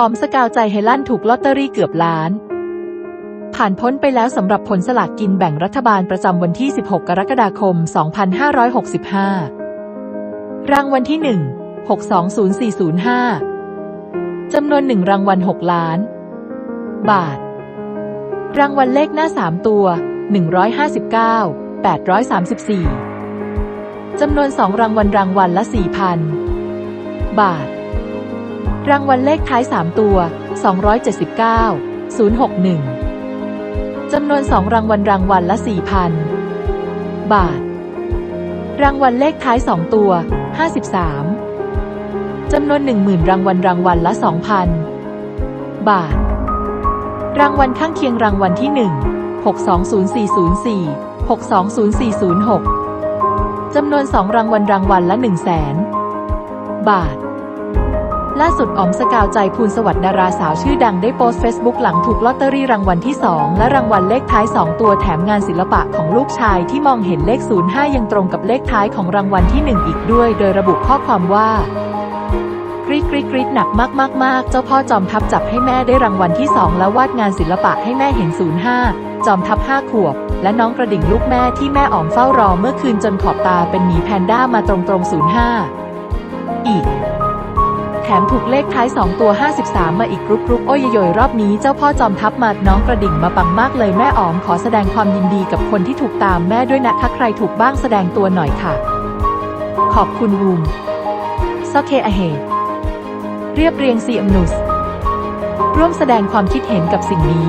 ออมสกาวใจให้ลั่นถูกลอตเตอรี่เกือบล้าน ผ่านพ้นไปแล้วสำหรับผลสลากกินแบ่งรัฐบาลประจำวันที่ 16 กรกฎาคม 2565 รางวัลที่ 1 620405 จำนวน 1 รางวัล 6 ล้าน บาท รางวัลเลขหน้า 3 ตัว 159 834 จำนวน 2 รางวัลรางวัลละ 4,000 บาท รางวัลเลขท้าย 3 ตัว 279 061 จำนวน 2 รางวัลรางวัลละ 4,000 บาท รางวัลเลขท้าย 2 ตัว 53 จำนวน 10,000 รางวัลรางวัลละ 2,000 บาท รางวัลข้างเคียงรางวัลที่ 1 620404 620406 จำนวน 2 รางวัลรางวัลละ 1 0 0 0 0แสนบาท ล่าสุดอ๋อมสกาวใจภูลสวัสดิ์ดาราสาวชื่อดังได้โพสต์เฟซบุ๊กหลังถูกลอตเตอรี่รางวัลที่ 2 และรางวัลเลขท้าย 2 ตัวแถมงานศิลปะของลูกชายที่มองเห็นเลข 05 ยังตรงกับเลขท้ายของรางวัลที่ 1 อีกด้วย โดยระบุข้อความว่ากรีดกรีดกรีดหนักมากมากมากเจ้าพ่อจอมทัพจับให้แม่ได้รางวัลที่ 2 แล้ววาดงานศิลปะให้แม่เห็น 05 จอมทัพ5ขวบ และน้องกระดิ่งลูกแม่ที่แม่อ๋อมเฝ้ารอเมื่อคืนจนขอบตาเป็นหมีแพนด้ามาตรงตรง05 อีก แถมถูกเลขท้าย 2 ตัว 53 มาอีกกรุ๊ปกรุ๊ปโอ้ยโยยรอบนี้เจ้าพ่อจอมทัพมาน้องกระดิ่งมาปังมากเลยแม่อ๋อมขอแสดงความยินดีกับคนที่ถูกตามแม่ด้วยนะถ้าใครถูกบ้างแสดงตัวหน่อยค่ะ ขอบคุณวูมซอเคอเฮเรียบเรียงซีอัมนุส ร่วมแสดงความคิดเห็นกับสิ่งนี้